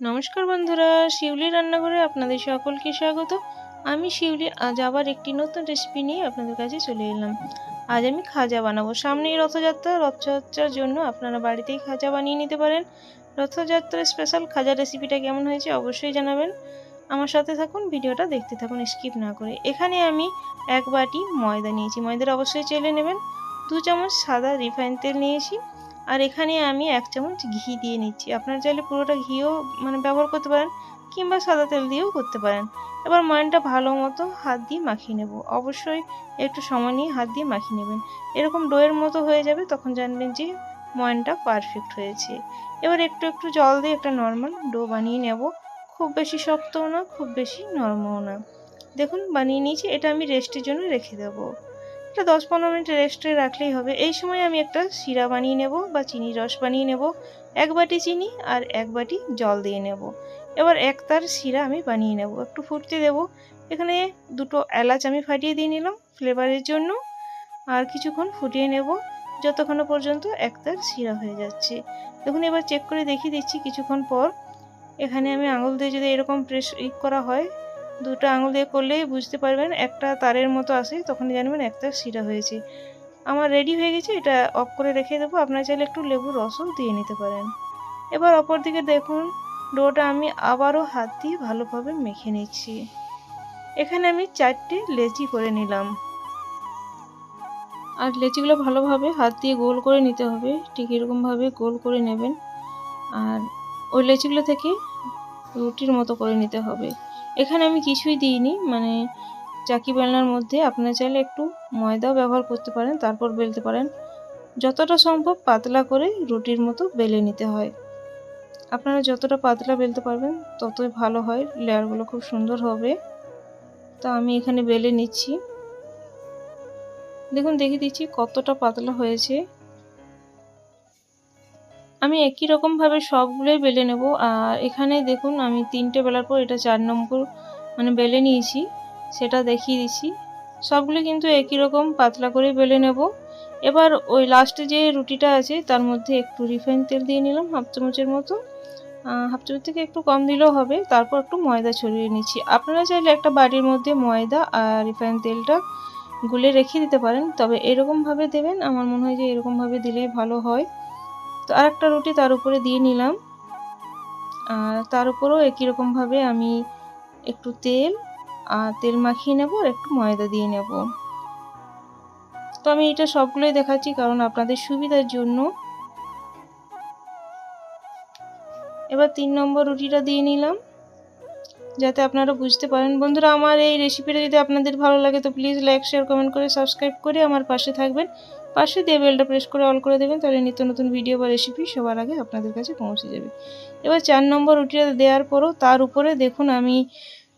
নমস্কার বন্ধুরা, শিউলি রান্নাঘরে আপনাদের সকলকে স্বাগত। আমি শিউলি, আজ আবার একটি নতুন রেসিপি নিয়ে আপনাদের কাছে চলে এলাম। আজ আমি খাজা বানাবো। সামনেই রথযাত্রা, রথযাত্রার জন্য আপনারা বাড়িতেই খাজা বানিয়ে নিতে পারেন। রথযাত্রার স্পেশাল খাজা রেসিপিটা কেমন হয়েছে অবশ্যই জানাবেন। আমার সাথে থাকুন, ভিডিওটা দেখতে থাকুন স্কিপ না করে। এখানে আমি এক বাটি ময়দা নিয়েছি। ময়দাটা অবশ্যই চেলে নেবেন। দু চামচ সাদা রিফাইন তেল নিয়েছি। আর এখানে আমি এক চামচ ঘি দিয়ে নিচ্ছি। আপনারা চাইলে পুরোটা ঘিও মানে ব্যবহার করতে পারেন কিংবা সাদা তেল দিয়েও করতে পারেন। এবার ময়নটা ভালো মতো হাত দিয়ে মাখিয়ে নেব। অবশ্যই একটু সময় নিয়ে হাত দিয়ে মাখিয়ে নেবেন। এরকম ডোয়ের মতো হয়ে যাবে তখন জানবেন যে ময়নটা পারফেক্ট হয়েছে। এবার একটু একটু জল দিয়ে একটা নর্মাল ডো বানিয়ে নেব। খুব বেশি শক্তও না, খুব বেশি নরমও না। দেখুন, বানিয়ে নিয়েছি। এটা আমি রেস্টের জন্য রেখে দেবো। এটা দশ পনেরো মিনিট রেস্টে রাখলেই হবে। এই সময় আমি একটা শিরা বানিয়ে নেব বা চিনির রস বানিয়ে নেব। এক বাটি চিনি আর এক বাটি জল দিয়ে নেব। এবার এক তার শিরা আমি বানিয়ে নেব। একটু ফুটতে দেব। এখানে দুটো এলাচ আমি ফাটিয়ে দিয়ে নিলাম ফ্লেভারের জন্য। আর কিছুক্ষণ ফুটিয়ে নেব। যতক্ষণ পর্যন্ত এক তার শিরা হয়ে যাচ্ছে। দেখুন, এবার চেক করে দেখিয়ে দিচ্ছি কিছুক্ষণ পর। এখানে আমি আঙুল দিয়ে যদি এরকম প্রেস করা হয় দুটো আঙুল দিয়ে করলেই বুঝতে পারবেন একটা তারের মতো আসে তখন জানবেন একটা শিরা হয়েছে। আমার রেডি হয়ে গেছে, এটা অফ করে রেখে দেবো। আপনারা চাইলে একটু লেবু রসও দিয়ে নিতে পারেন। এবার অপর দিকে দেখুন, ডোটা আমি আবারও হাত দিয়ে ভালোভাবে মেখে নিচ্ছি। এখানে আমি চারটে লেচি করে নিলাম। আর লেচিগুলো ভালোভাবে হাত দিয়ে গোল করে নিতে হবে। ঠিক এরকমভাবে গোল করে নেবেন। আর ওই লেচিগুলো থেকে রুটির মতো করে নিতে হবে। এখানে আমি কিছুই দিইনি। মানে চাকি বেলনার মধ্যে আপনারা চাইলে একটু ময়দাও ব্যবহার করতে পারেন, তারপর বেলতে পারেন। যতটা সম্ভব পাতলা করে রুটির মতো বেলে নিতে হয়। আপনারা যতটা পাতলা বেলতে পারবেন, ততই ভালো হয়। লেয়ারগুলো খুব সুন্দর হবে। তো আমি এখানে বেলে নিচ্ছি। দেখুন দেখে দিচ্ছি কতটা পাতলা হয়েছে। আমি একই রকমভাবে সবগুলোই বেলে নেব। আর এখানে দেখুন, আমি তিনটে বেলার পর এটা চার নম্বর মানে বেলে নিয়েছি, সেটা দেখিয়ে দিচ্ছি। সবগুলো কিন্তু একই রকম পাতলা করে বেলে নেব। এবার ওই লাস্টে যে রুটিটা আছে, তার মধ্যে একটু রিফাইন তেল দিয়ে নিলাম, হাফ চামচের মতো। হাফ চামচ থেকে একটু কম দিলেও হবে, তারপর একটু ময়দা ছড়িয়ে নিচ্ছি। আপনারা চাইলে একটা বাড়ির মধ্যে ময়দা আর রিফাইন তেলটা গুলে রেখে দিতে পারেন, তবে এরকমভাবে দেবেন, আমার মনে হয় যে এরকমভাবে দিলেই ভালো হয়। তো আর একটা রুটি তার উপরে দিয়ে নিলাম। আর তার উপরেও একই রকমভাবে আমি একটু তেল আর তেল মাখিয়ে নেব আর একটু ময়দা দিয়ে নেব। তো আমি এটা সবগুলোই দেখাচ্ছি কারণ আপনাদের সুবিধার জন্য। এবার তিন নম্বর রুটিটা দিয়ে নিলাম। যাতে আপনারা বুঝতে পারেন। বন্ধুরা, আমার এই রেসিপিটা যদি আপনাদের ভালো লাগে, তো প্লিজ লাইক শেয়ার কমেন্ট করে সাবস্ক্রাইব করে আমার পাশে থাকবেন। পাশে দিয়ে বেলটা প্রেস করে অল করে দেবেন, তাহলে নিত্য নতুন ভিডিও বা রেসিপি সবার আগে আপনাদের কাছে পৌঁছে যাবে। এবার চার নম্বর রুটিটা দেওয়ার পরও তার উপরে দেখুন আমি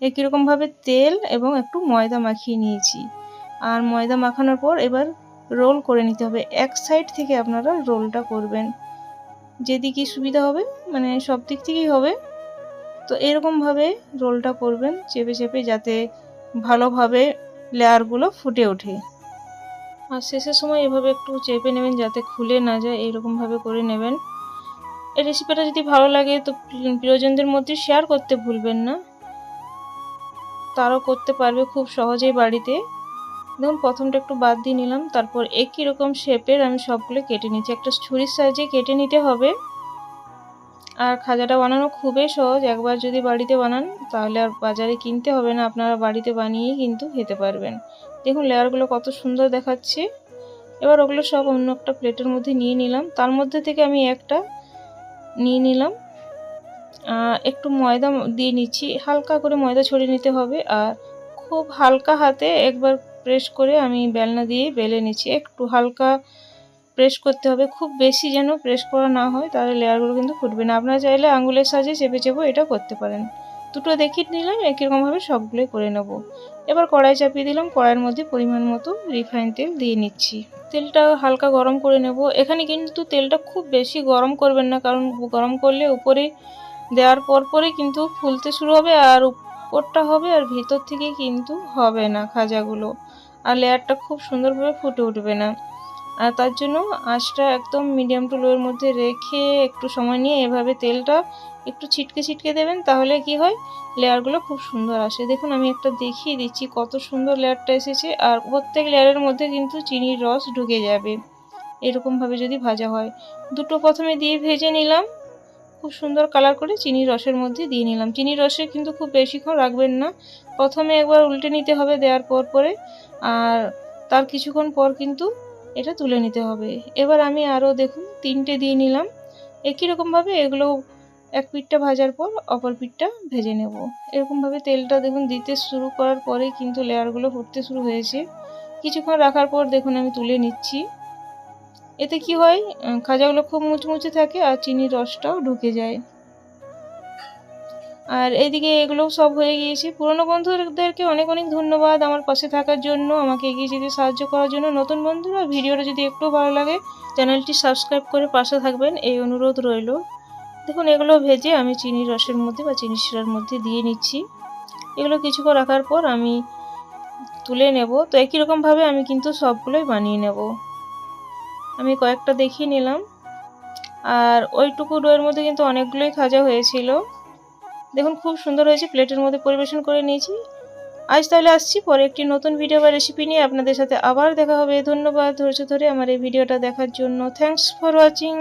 একই রকমভাবে তেল এবং একটু ময়দা মাখিয়ে নিয়েছি। আর ময়দা মাখানোর পর এবার রোল করে নিতে হবে। এক সাইড থেকে আপনারা রোলটা করবেন। যেদিকে সুবিধা হবে মানে সব দিক থেকেই হবে, তো এরকমভাবে রোলটা করবেন চেপে চেপে যাতে ভালোভাবে লেয়ারগুলো ফুটে ওঠে। আর শেষের সময় এভাবে একটু চেপে নেবেন যাতে খুলে না যায় এইরকমভাবে করে নেবেন। এই রেসিপিটা যদি ভালো লাগে তো প্রিয়জনদের মধ্যে শেয়ার করতে ভুলবেন না। তারও করতে পারবে খুব সহজেই বাড়িতে। দেখুন, প্রথমটা একটু বাদ দিয়ে নিলাম, তারপর একই রকম শেপের আমি সবগুলো কেটে নিচ্ছি। একটা ছুরির সাহায্যে কেটে নিতে হবে। আর খাজাটা বানানো খুবই সহজ, একবার যদি বাড়িতে বানান তাহলে আর বাজারে কিনতে হবে না, আপনারা বাড়িতে বানিয়েই কিন্তু খেতে পারবেন। দেখুন লেয়ারগুলো কত সুন্দর দেখাচ্ছে। এবার ওগুলো সব অন্য একটা প্লেটের মধ্যে নিয়ে নিলাম। তার মধ্যে থেকে আমি একটা নিয়ে নিলাম। একটু ময়দা দিয়ে নিচ্ছি। হালকা করে ময়দা ছড়িয়ে নিতে হবে। আর খুব হালকা হাতে একবার প্রেস করে আমি বেলনা দিয়ে বেলে নিচ্ছি। একটু হালকা প্রেস করতে হবে। খুব বেশি যেন প্রেস করা না হয়, তাহলে লেয়ারগুলো কিন্তু ফুটবে না। আপনারা চাইলে আঙুলের সাহায্যে চেপে চেপে এটা করতে পারেন। দুটো দেখিয়ে নিলাম, একই রকমভাবে সবগুলোই করে নেব। এবার কড়াই চাপিয়ে দিলাম, কড়াইয়ের মধ্যে পরিমাণ মতো রিফাইন তেল দিয়ে নিচ্ছি। তেলটা হালকা গরম করে নেব। এখানে কিন্তু তেলটা খুব বেশি গরম করবেন না, কারণ গরম করলে উপরে দেওয়ার পর পরে কিন্তু ফুলতে শুরু হবে আর উপরটা হবে আর ভিতর থেকে কিন্তু হবে না খাজাগুলো। আর লেয়ারটা খুব সুন্দরভাবে ফুটে উঠবে না। আর তার জন্য আঁচটা একদম মিডিয়াম টু লোয়ের মধ্যে রেখে একটু সময় নিয়ে এভাবে তেলটা একটু ছিটকে ছিটকে দেবেন, তাহলে কি হয়? লেয়ারগুলো খুব সুন্দর আসে। দেখুন, আমি একটা দেখিয়ে দিচ্ছি কত সুন্দর লেয়ারটা এসেছে আর প্রত্যেক লেয়ারের মধ্যে কিন্তু চিনির রস ঢুকে যাবে। এরকমভাবে যদি ভাজা হয়। দুটো প্রথমে দিয়ে ভেজে নিলাম। খুব সুন্দর কালার করে চিনির রসের মধ্যে দিয়ে নিলাম। চিনির রসে কিন্তু খুব বেশিক্ষণ রাখবেন না। প্রথমে একবার উল্টে নিতে হবে দেওয়ার পর পরে। আর তার কিছুক্ষণ পর কিন্তু এটা তুলে নিতে হবে। এবার আমি আরও দেখুন, তিনটে দিয়ে নিলাম। একই রকমভাবে এগুলো এক পিঠটা ভাজার পর অপর পিঠটা ভেজে নেব। এরকমভাবে তেলটা দেখুন, দিতে শুরু করার পরে কিন্তু লেয়ারগুলো ফুটতে শুরু হয়েছে। কিছুক্ষণ রাখার পর দেখুন, আমি তুলে নিচ্ছি। এতে কি হয় খাজাগুলো খুব মুচমুচে থাকে আর চিনির রসটাও ঢুকে যায়। আর এদিকে এগুলোও সব হয়ে গিয়েছে। পুরনো বন্ধুদেরকে অনেক অনেক ধন্যবাদ আমার পাশে থাকার জন্য, আমাকে এগিয়ে যেতে সাহায্য করার জন্য। নতুন বন্ধুরা, ভিডিওটা যদি একটু ভালো লাগে, চ্যানেলটি সাবস্ক্রাইব করে পাশে থাকবেন। এই অনুরোধ রইল। দেখুন, এগুলো ভেজে আমি চিনির রসের মধ্যে বা চিনি শিরার মধ্যে দিয়ে নিচ্ছি। এগুলো কিছুক্ষণ রাখার পর আমি তুলে নেব। তো একই রকমভাবে আমি কিন্তু সবগুলোই বানিয়ে নেব। আমি কয়েকটা দেখিয়ে নিলাম। আর ওইটুকু ডোয়ের মধ্যে কিন্তু অনেকগুলোই খাজা হয়েছিল। দেখুন, খুব সুন্দর হয়েছে প্লেটের মধ্যে পরিবেশন করে নিয়েছি। আজ তাহলে আসছি, পরে একটি নতুন ভিডিও বা রেসিপি নিয়ে আপনাদের সাথে আবার দেখা হবে। ধন্যবাদ, ধৈর্য ধরে আমার এই ভিডিওটা দেখার জন্য। Thanks for watching